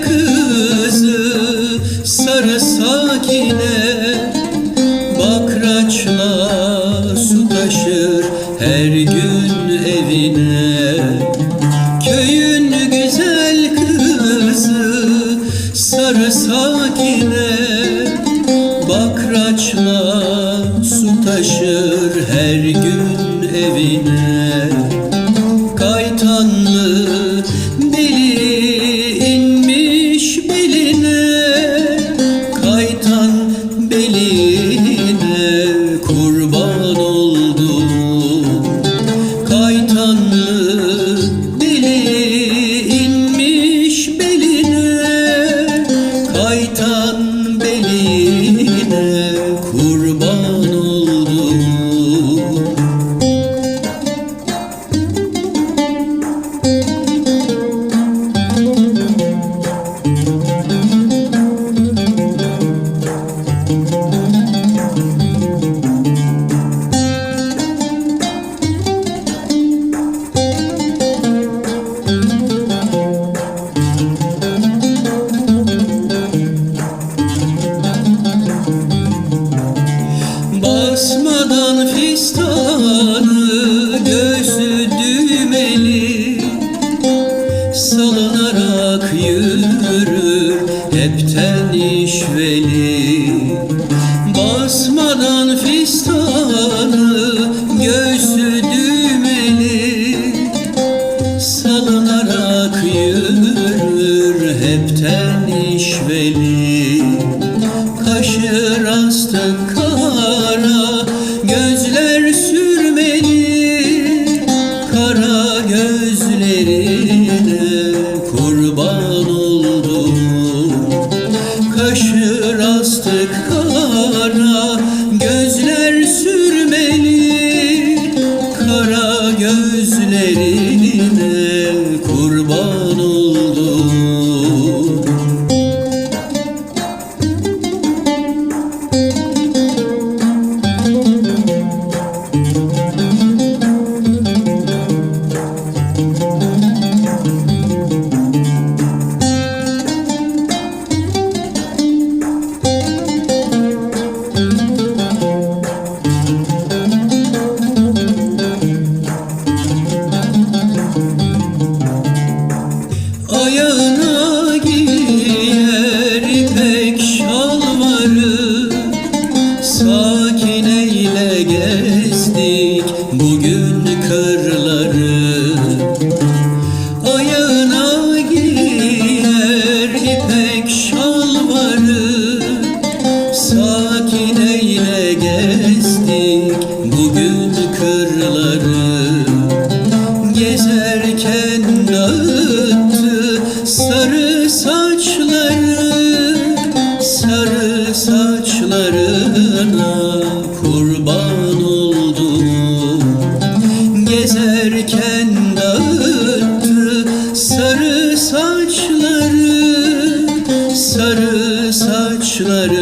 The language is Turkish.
kızı sarı sakine. Beline kurban oldum. Kaytanlı beli inmiş beline Kaytan beline kurban Basmadan fistanı göğsü düğmeli. Salınarak yürür hepten işveli. Basmadan fistanı göğsü düğmeli. Salınarak yürür hepten işveli. Kaşı rastı Kara dağıttı sarı saçları Sarı saçlarına kurban oldum. Gezerken dağıttı sarı saçları Sarı kurban